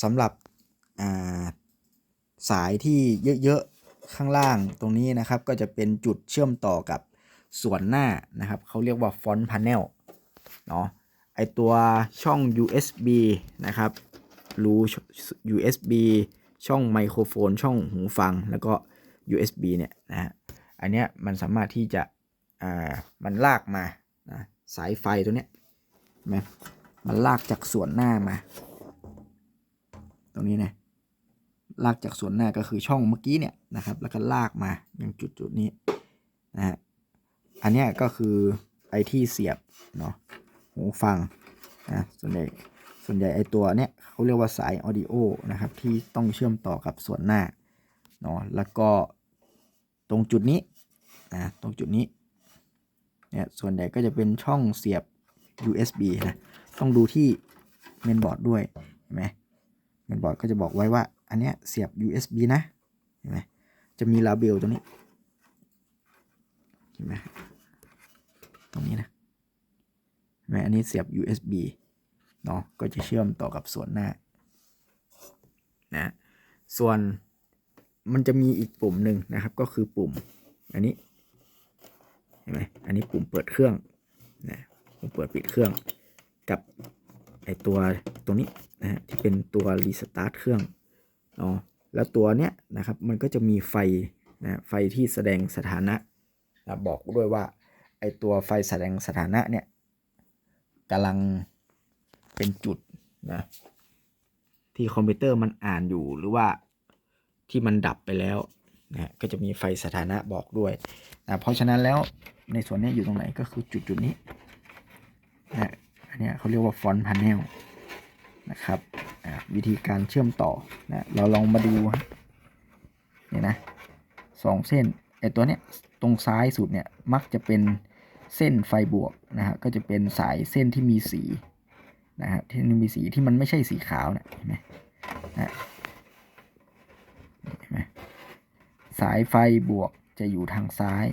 สำหรับาสายที่เยอะๆข้างล่างตรงนี้นะครับ ก็จะเป็นจุดเชื่อมต่อกับส่วนหน้านะครับเขาเรียกว่าฟอนต์พาเนลเนาะไอตัวช่อง USB นะครับรู USB ช่องไมโครโฟน ช่องหูฟังแล้วก็ USB เนี่ยนะฮะอันเนี้ยมันสามารถที่จะอ่ามันลากมานะสายไฟตัวเนี้ยไหมมันลากจากส่วนหน้ามา ตรงนี้นะลากจากส่วนหน้าก็คือช่องเมื่อกี้เนี่ยนะครับ แล้วก็ลากมาอย่างจุดจุดนี้นะฮะอันนี้ก็คือไอที่เสียบเนาะหูฟังนะส่วนใหญ่ส่วนใหญ่ไอตัวเนี้ยเขาเรียกว่าสายออดิโอนะครับ ที่ต้องเชื่อมต่อกับส่วนหน้าเนาะแล้วก็ตรงจุดนี้นะตรงจุดนี้เนี่ยส่วนใหญ่ก็จะเป็นช่องเสียบ USB นะ ต้องดูที่เมนบอร์ดด้วยเห็นไหม นบอร์ดก็จะบอกไว้ว่า อันเนี้ยเสียบ USB นะเห็นไหมจะมีลาเบลตรงนี้เห็นไหมตรงนี้นะเห็นไหมอันนี้เสียบ USB เนาะก็จะเชื่อมต่อกับส่วนหน้านะส่วนมันจะมีอีกปุ่มหนึ่งนะครับ ก็คือปุ่มอันนี้เห็นไหมอันนี้ปุ่มเปิดเครื่องนะปุ่มเปิดปิดเครื่องกับ ไอตัวตรงนี้นะฮะที่เป็นตัวรีสตาร์ทเครื่องเนาะแล้วตัวเนี้ยนะครับมันก็จะมีไฟนะไฟที่แสดงสถานะนะบอกด้วยว่าไอตัวไฟแสดงสถานะเนี่ยกำลังเป็นจุดนะที่คอมพิวเตอร์มันอ่านอยู่หรือว่าที่มันดับไปแล้วนะก็จะมีไฟสถานะบอกด้วยนะเพราะฉะนั้นแล้วในส่วนนี้อยู่ตรงไหนก็คือจุดจุดนี้นะ อันเนี้เขาเรียกว่าฟอนต์พาเนลนะครับวิธีการเชื่อมต่อนะเราลองมาดูเนี่ยนะสองเส้นไอตัวเนี้ยตรงซ้ายสุดเนี่ยมักจะเป็นเส้นไฟบวกนะฮะก็จะเป็นสายเส้นที่มีสีนะฮะที่มีสีที่มันไม่ใช่สีขาวเนี่ยเห็นไหมนะเห็นไหมสายไฟบวกจะอยู่ทางซ้าย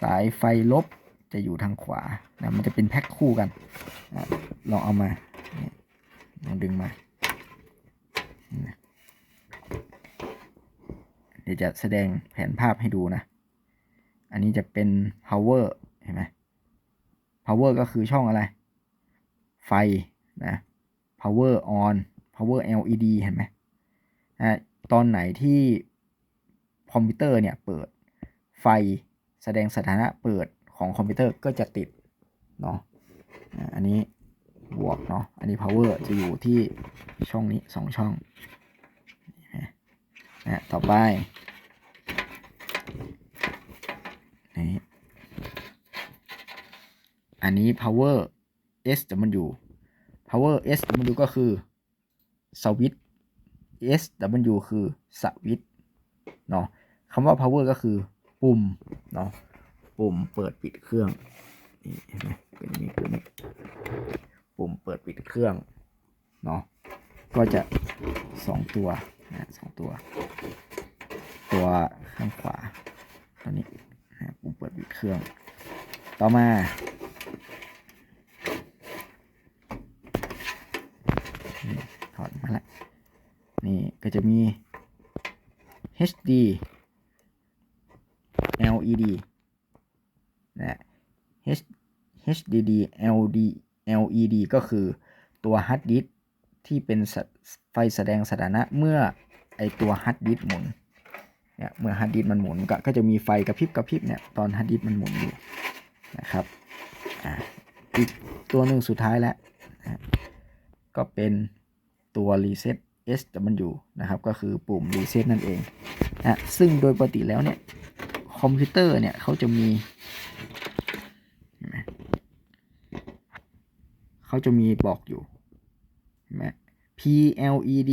สายไฟลบ จะอยู่ทางขวานะมันจะเป็นแพ็คคู่กันนะลองเอามานี่ลองดึงมานะเดี๋ยวจะแสดงแผนภาพให้ดูนะ อันนี้จะเป็น power เห็นไหม power ก็คือช่องอะไร ไฟนะ power on power LED เห็นไหมนะตอนไหนที่คอมพิวเตอร์เนี่ยเปิดไฟแสดงสถานะเปิด ของคอมพิวเตอร์ก็จะติดเนาะอันนี้บวกเนาะอันนี้ power จะอยู่ที่ช่องนี้สองช่องนะต่อไปนี่อันนี้ power SW power SW ก็คือสวิต SW คือสวิตเนาะคำว่า power ก็คือปุ่มเนาะ ปุ่มเปิดปิดเครื่องนี่เห็นไหมเป็นอย่างนี้คือนี่ปุ่มเปิดปิดเครื่องเนาะก็จะสองตัวนะสองตัว ตัวข้างขวาตัวนี้นะปุ่มเปิดปิดเครื่อง ต่อมาถอดมาละนี่ก็จะมี HD LED นะ H HDD LD LED ก็คือตัวฮาร์ดดิสที่เป็นไฟแสดงสถานะเมื่อไอตัวฮาร์ดดิสหมุนเนี่ยเมื่อฮาร์ดดิสมันหมุนก็ก็จะมีไฟกระพริบกระพริบเนี่ยตอนฮาร์ดดิสมันหมุนอยู่นะครับอ่าอีกตัวหนึ่งสุดท้ายแล้วนะก็เป็นตัว reset SW นอยู่นะครับก็คือปุ่ม reset นั่นเองนะซึ่งโดยปกติแล้วเนี่ยคอมพิวเตอร์เนี่ยเขาจะมีเห็นไหม จะมีบอกอยู่เห็นไหม PLED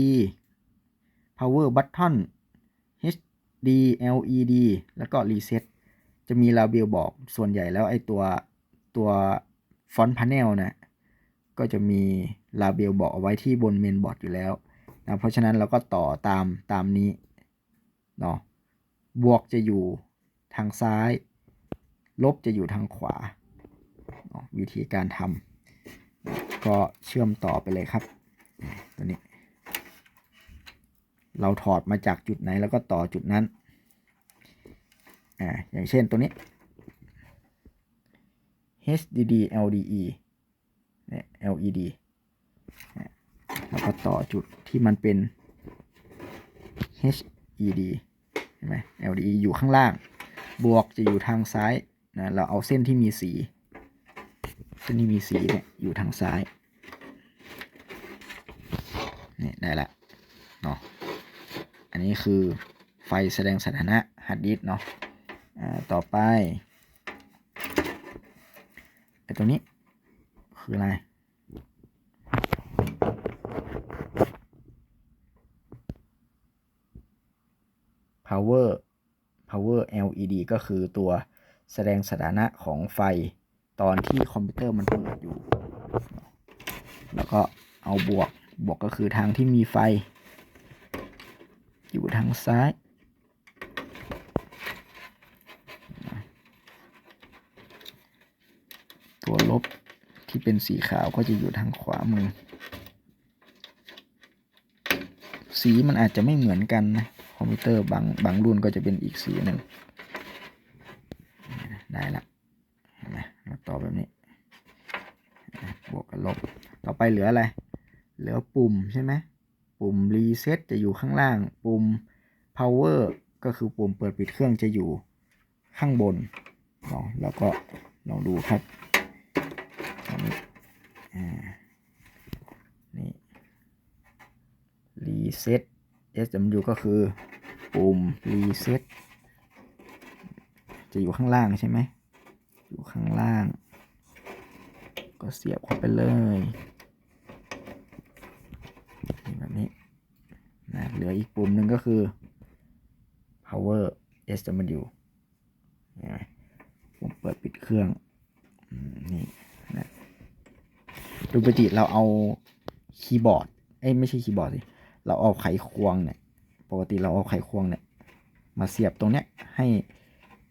power button HD LED แล้วก็ reset จะมีลาเบลบอกส่วนใหญ่แล้วไอตัวตัวฟอนต์พาเนลนะก็จะมีลาเบลบอกเอาไว้ที่บนเมนบอร์ดอยู่แล้วนะเพราะฉะนั้นเราก็ต่อตามตามนี้เนาะบวกจะอยู่ทางซ้าย ลบจะอยู่ทางขวา วิธีการทำ ก็เชื่อมต่อไปเลยครับ ตัวนี้ เราถอดมาจากจุดไหนแล้วก็ต่อจุดนั้น อ่า อย่างเช่นตัวนี้ HDD LDE เนี่ย LED แล้วก็ต่อจุดที่มันเป็น HED เห็นไหม LDE อยู่ข้างล่าง บวกจะอยู่ทางซ้ายนะ เราเอาเส้นที่มีสี เส้นที่มีสีเนี่ยอยู่ทางซ้ายนี่ได้ละเนาะอันนี้คือไฟแสดงสถานะฮาร์ดดิสเนาะต่อไปไอตรงนี้คืออะไรพ power power LED ก็คือตัวแสดงสถานะของไฟ ตอนที่คอมพิวเตอร์มันเปิดอยู่ แล้วก็เอาบวก บวกก็คือทางที่มีไฟ อยู่ทางซ้าย ตัวลบที่เป็นสีขาวก็จะอยู่ทางขวามือ สีมันอาจจะไม่เหมือนกันนะ คอมพิวเตอร์บางบางรุ่นก็จะเป็นอีกสีหนึ่งได้ละเห็นไหมมาต่อแบบนี้อะบวกกับ ลบ ต่อไปเหลืออะไร เหลือปุ่มใช่ไหมปุ่มรีเซ็ตจะอยู่ข้างล่าง ปุ่ม power ก็คือปุ่มเปิดปิดเครื่องจะอยู่ข้างบนเนาะแล้วก็ลองดูครับอันนี้นี่รีเซ็ต SW ก็คือปุ่มรีเซ็ตจะอยู่ข้างล่างใช่ไหมอยู่ข้างล่าง ก็เสียบเข้าไปเลยแบบนี้นะเหลืออีกปุ่มหนึ่งก็คือ power SW เห็นไหมปุ่มเปิดปิดเครื่องนี่นะโดยปกติเราเอาคีย์บอร์ดเอ้ยไม่ใช่คีย์บอร์ดสิเราเอาไขควงเนี่ยปกติเราเอาไขควงเนี่ยมาเสียบตรงเนี้ยให้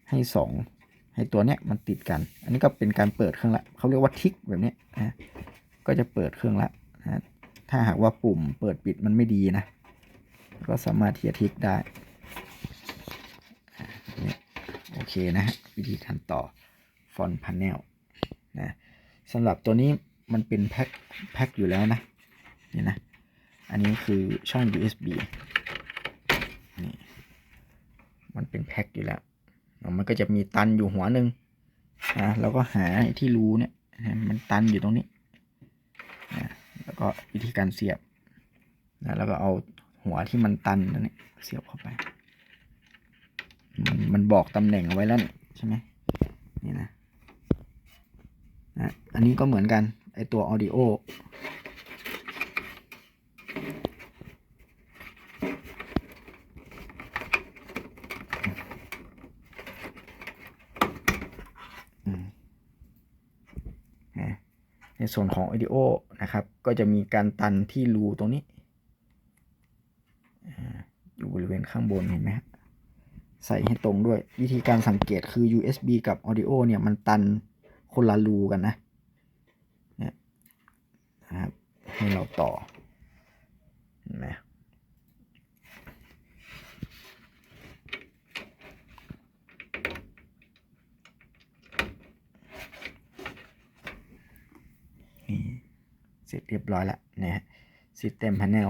ให้สอง ให้ตัวเนี้ยมันติดกัน อันนี้ก็เป็นการเปิดเครื่องละเขาเรียกว่าทิกแบบนี้นะก็จะเปิดเครื่องละนะถ้าหากว่าปุ่มเปิดปิดมันไม่ดีนะ ก็สามารถที่จะทิกได้อะโอเคนะฮะวิธีการต่อฟอนต์พาเนลนะสำหรับตัวนี้มันเป็นแพ็คแพ็คอยู่แล้วนะนี่นะ อันนี้คือช่อง USB นี่มันเป็นแพ็คอยู่แล้ว มันก็จะมีตันอยู่หัวหนึ่งนะแล้วก็หาที่รูเนี่ยมันตันอยู่ตรงนี้นะแล้วก็วิธีการเสียบนะแล้วก็เอาหัวที่มันตันนั่นเนี่เสียบเข้าไป มันมันบอกตำแหน่งเอาไว้แล้วนี่ใช่ไหมนี่นะนะอันนี้ก็เหมือนกันไอตัว audio อืมนะใน ส่วนของ audio นะครับ ก็จะมีการตันที่รูตรงนี้ อยู่บริเวณข้างบนเห็นไหมใส่ให้ตรงด้วย วิธีการสังเกตคือ USB กับ audio เนี่ยมันตันคนละรูกันนะนะครับให้เราต่อนะหมนี่ เสร็จเรียบร้อยแล้วนะฮะ System Panel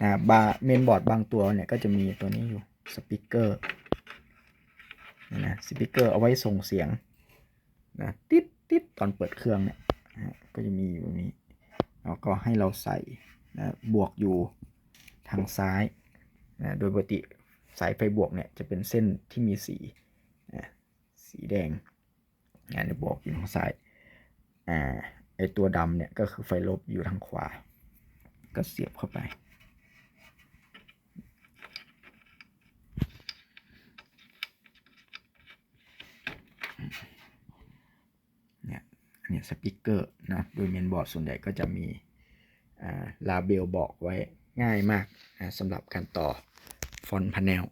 นะบาเมนบอร์ดบางตัวเนี่ยก็จะมีตัวนี้อยู่สปีกเกอร์นะสปีกเกอร์เอาไว้ส่งเสียงนะติดติดตอนเปิดเครื่องเนี่ยนะฮะก็จะมีอยู่ตรงนี้แล้วก็ให้เราใส่นะบวกอยู่ทางซ้ายนะโดยปกติสายไฟบวกเนี่ยจะเป็นเส้นที่มีสีนะสีแดงนะในบวกอยู่ทางซ้ายอ่า ไอตัวดำเนี่ยก็คือไฟลบอยู่ทางขวา ก็เสียบเข้าไป เนี่ยอันนี้สปีกเกอร์นะโดยเมนบอร์ดส่วนใหญ่ก็จะมีลาเบลบอกไว้ง่ายมากนะสำหรับการต่อฟอนต์พาเนล